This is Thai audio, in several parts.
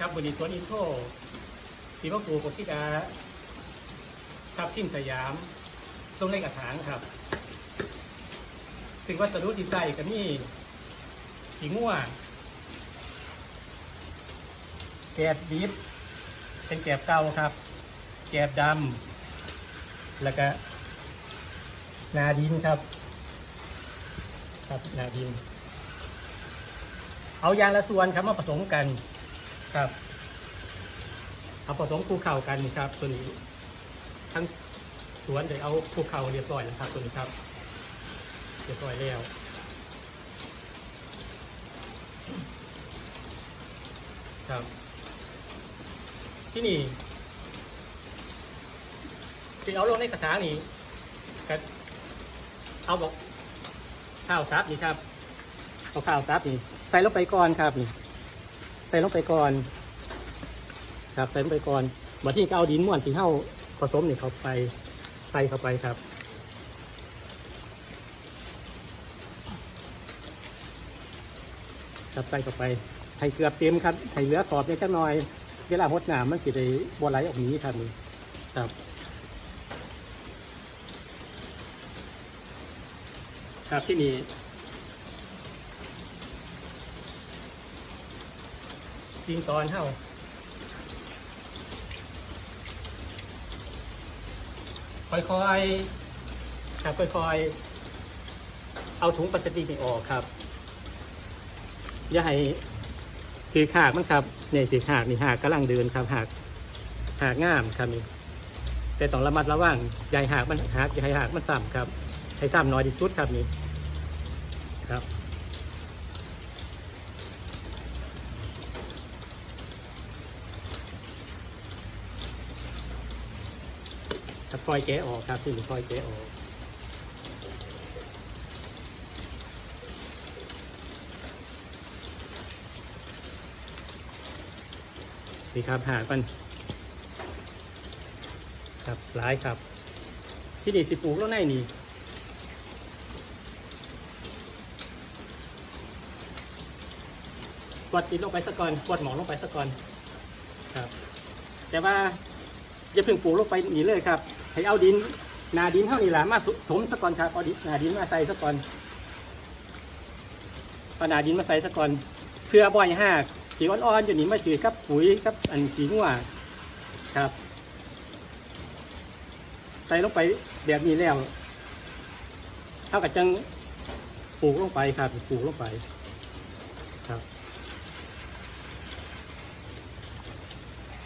ครับวันนี้สวนอินโทรสีวะปูโกชิดาครับทิมสยามตรงในกระถางครับ สิ่งวัสดุที่ใส่ก็มีขี้ง่วแกบดิบ เป็นแกบเก่าครับ แกบดำแล้วก็นาดินครับ ครับนาดิน เอายางละส่วนครับมาผสมกัน ครับเอาผสมคูเข่ากันครับตัวนี้ ทั้งสวนเดี๋ยวเอาคูเข่าเรียบร้อยแล้วครับตัวนี้ครับเรียบร้อยแล้วครับ ที่นี่สิเอาลงในกระถางนี่ก็เอาบอกข้าวซับนี่ครับเอาข้าวซับนี่ใส่ลงไปก่อนครับนี่ ใส่ลงไปก่อน ครับใส่ลงไปก่อนบัดที่ก็เอาดินม่วนที่เข้าผสมนี่เข้าไปใส่เข้าไปครับครับใส่เข้าไปให้เกลือเต็มครับให้เหลือขอบเนี่ยจักหน่อย เวลาหดหน้ำมันสิได้บวไหลออกนี้ครับนี่ครับครับที่นี่ จริงตอนเท่าค่อยๆครับค่อยๆ เอาถุงพลาสติกนี่ออกครับ อย่าให้ถือขากมันครับเนี่ยถือขากนี่หากกำลังเดินครับหากหากง่ามครับนี่แต่ต้องระมัดระวังอย่าให้หากมันหักอย่าให้หากมันซ้ำครับ ให้ซ้ำน้อยที่สุดครับนี่ ครับคอยแกะออกครับที่นี่คอยแกะออกนี่ครับหากันครับหลายครับ ที่นี่สิปลูกแล้วในนี่กดติดลงไปสักก่อนกดหมอลงไปสักก่อนครับ แต่ว่าอย่าเพิ่งปลูกลงไปนี่เลยครับ ให้เอาดินนาดินเท่านี้แหละมาถมสักก่อนครับเอาดินนาดินมาใส่สักก่อนเอานาดินมาใส่สักก่อนเพื่อบ่อยห้ากขีอ่อนๆอยู่นี่มาจืดกับปุ๋ยกับอันขีงัวครับ ใส่ลงไปแบบนี้แล้วเท่ากับจังปลูกลงไปครับปลูกลงไปครับ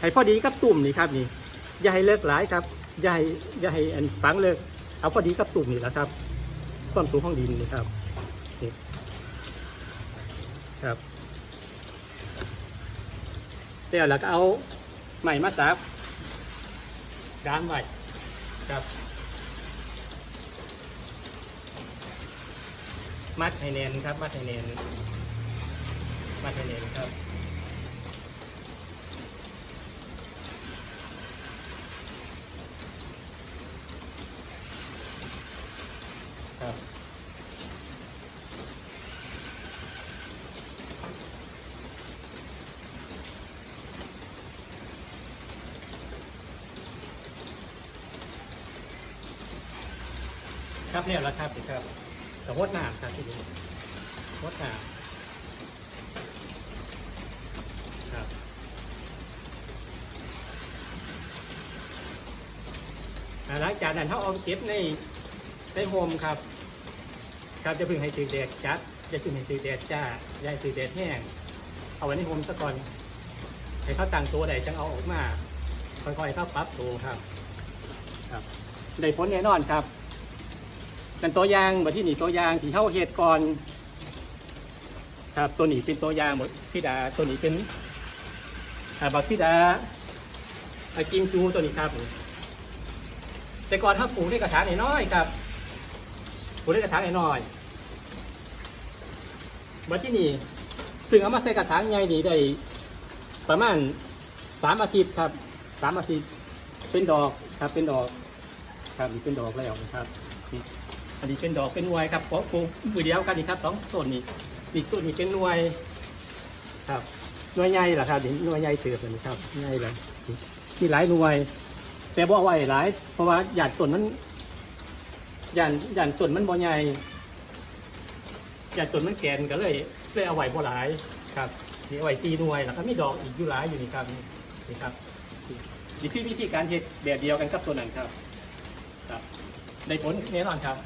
ให้พอดีกับตุ่มนี่ครับนี่อย่าให้เลิกหลายครับ ให้อย่าให้อันฝังเลิกเอาพอดีกับตุ่มนี่แหละครับ ความสูงของดินนี่ครับนี่ครับเดี๋ยวเราก็เอาใหม่มาสับดามไว้ครับมัดให้แน่นครับ มัดให้แน่นมัดให้แน่นครับ ครับเนี่ยแล้วครับครับกับวดน้ำครับที่นี่วดน้ำครับอ่าหลังจากนั้นเขาเอาเก็บในในโฮมครับครับจะพึ่งให้ตือแดดจัดจะพึ่งให้ตือแดดจ้าอย่าให้ตือแดดแห้งเอาไว้ในโฮมซะก่อนให้เขาตั้งตัวได้จังเอาออกมาค่อยๆเข้าปรับตัวครับ ครับได้ผลแน่นอนครับ เป็นตัวอย่างแบบที่นี่ตัวอย่างที่เข้าเหตุก่อน ครับตัวนี้เป็นตัวอย่างหมดซิดาตัวนี้เป็นอาบักซิดาอากิมจูตัวนี้ครับ แต่ก่อนถ้าปลูกด้กระถางน้อยครับปลูกด้กระถางน้อยๆบัดที่นี่ถึงเอามาใส่กระถางใหญ่นี่ได้ประมาณสามอาทิตย์ครับสามอาทิตย์เป็นดอกครับเป็นดอกครับเป็นดอกแล้วนะครับ อันนี้เป็นดอกเป็นหน่วยครับปลูกปลูกมือเดียวกันนี่ครับสองต้นนี่อีกต้นนี้เป็นหน่วยครับหน่วยใหญ่เหรอครับนี่หน่วยใหญ่เติบเลยนะครับใหญ่เลยมีหลายหน่วย แต่บ่เอาไว้หลาย เพราะว่าหยาดต้นมันหยาดหยาดต้นมันบ่ใหญ่หยาดต้นมันแกนก็เลยเลยเอาไว้บ่หลายครับนี่เอาไว้สี่หน่วยแล้วก็มีดอกอีกอยู่หลายอยู่นี่ครับนี่ครับนี่คือวิธีการเฮ็ดแบบเดียวกันกับตัวนั้นครับครับในผลแน่นอนครับ